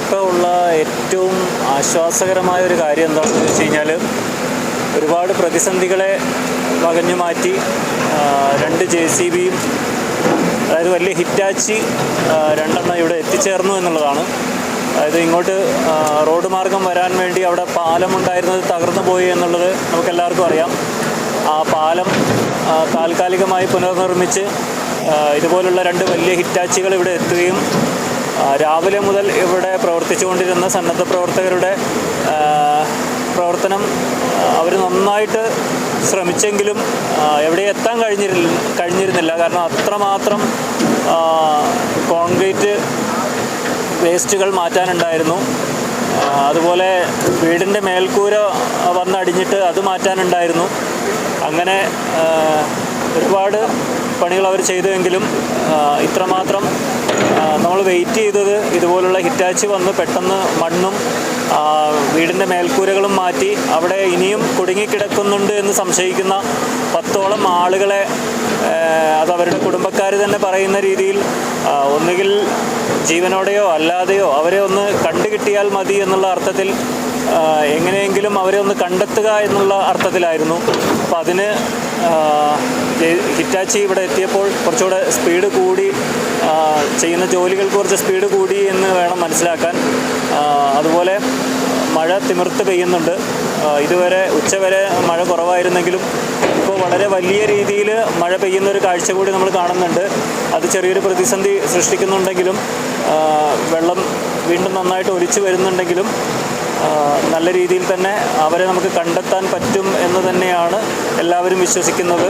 ഇപ്പോൾ ഉള്ള ഏറ്റവും ആശ്വാസകരമായ ഒരു കാര്യം എന്താണെന്ന് വെച്ച് കഴിഞ്ഞാൽ ഒരുപാട് പ്രതിസന്ധികളെ വകഞ്ഞു മാറ്റി രണ്ട് ജെ സി ബിയും അതായത് വലിയ ഹിറ്റാച്ചി രണ്ടെണ്ണം ഇവിടെ എത്തിച്ചേർന്നു എന്നുള്ളതാണ്. അതായത് ഇങ്ങോട്ട് റോഡ് മാർഗം വരാൻ വേണ്ടി അവിടെ പാലം ഉണ്ടായിരുന്നത് തകർന്നു പോയി എന്നുള്ളത് നമുക്കെല്ലാവർക്കും അറിയാം. ആ പാലം താൽക്കാലികമായി പുനർനിർമ്മിച്ച് ഇതുപോലുള്ള രണ്ട് വലിയ ഹിറ്റാച്ചികൾ ഇവിടെ എത്തുകയും രാവിലെ മുതൽ ഇവിടെ പ്രവർത്തിച്ചുകൊണ്ടിരുന്ന സന്നദ്ധ പ്രവർത്തകരുടെ പ്രവർത്തനം അവർ നന്നായിട്ട് ശ്രമിച്ചെങ്കിലും എവിടെ എത്താൻ കഴിഞ്ഞിരുന്നില്ല കഴിഞ്ഞിരുന്നില്ല. കാരണം അത്രമാത്രം കോൺക്രീറ്റ് വേസ്റ്റുകൾ മാറ്റാനുണ്ടായിരുന്നു. അതുപോലെ വീടിന്റെ മേൽക്കൂര വന്നടിഞ്ഞിട്ട് അത് മാറ്റാനുണ്ടായിരുന്നു. അങ്ങനെ ഒരുപാട് പണികൾ അവർ ചെയ്തുവെങ്കിലും ഇത്രമാത്രം വെയിറ്റ് ചെയ്തത് ഇതുപോലുള്ള ഹിറ്റാച്ചി വന്ന്. പെട്ടെന്ന് മണ്ണും വീടിന്റെ മേൽക്കൂരകളും മാറ്റി. അവിടെ ഇനിയും കുടുങ്ങിക്കിടക്കുന്നുണ്ട് എന്ന് സംശയിക്കുന്ന പത്തോളം ആളുകളെ അത് അവരുടെ കുടുംബക്കാർ തന്നെ പറയുന്ന രീതിയിൽ ഒന്നുകിൽ ജീവനോടെയോ അല്ലാതെയോ അവരെ ഒന്ന് കണ്ടു കിട്ടിയാൽ മതി എന്നുള്ള അർത്ഥത്തിൽ എങ്ങനെയെങ്കിലും അവരെ ഒന്ന് കണ്ടെത്തുക എന്നുള്ള അർത്ഥത്തിലായിരുന്നു. അപ്പോൾ അതിന് ഹിറ്റാച്ചി ഇവിടെ എത്തിയപ്പോൾ കുറച്ചുകൂടെ സ്പീഡ് കൂടി ചെയ്യുന്ന ജോലികൾക്ക് കുറച്ച് സ്പീഡ് കൂടി എന്ന് വേണം മനസ്സിലാക്കാൻ. അതുപോലെ മഴ തിമിർത്ത് പെയ്യുന്നുണ്ട്. ഇതുവരെ ഉച്ചവരെ മഴ കുറവായിരുന്നെങ്കിലും ഇപ്പോൾ വളരെ വലിയ രീതിയിൽ മഴ പെയ്യുന്ന ഒരു കാഴ്ച കൂടി നമ്മൾ കാണുന്നുണ്ട്. അത് ചെറിയൊരു പ്രതിസന്ധി സൃഷ്ടിക്കുന്നുണ്ടെങ്കിലും വെള്ളം വീണ്ടും നന്നായിട്ട് ഒലിച്ചു വരുന്നുണ്ടെങ്കിലും നല്ല രീതിയിൽ തന്നെ അവരെ നമുക്ക് കണ്ടെത്താൻ പറ്റും എന്ന് തന്നെയാണ് എല്ലാവരും വിശ്വസിക്കുന്നത്.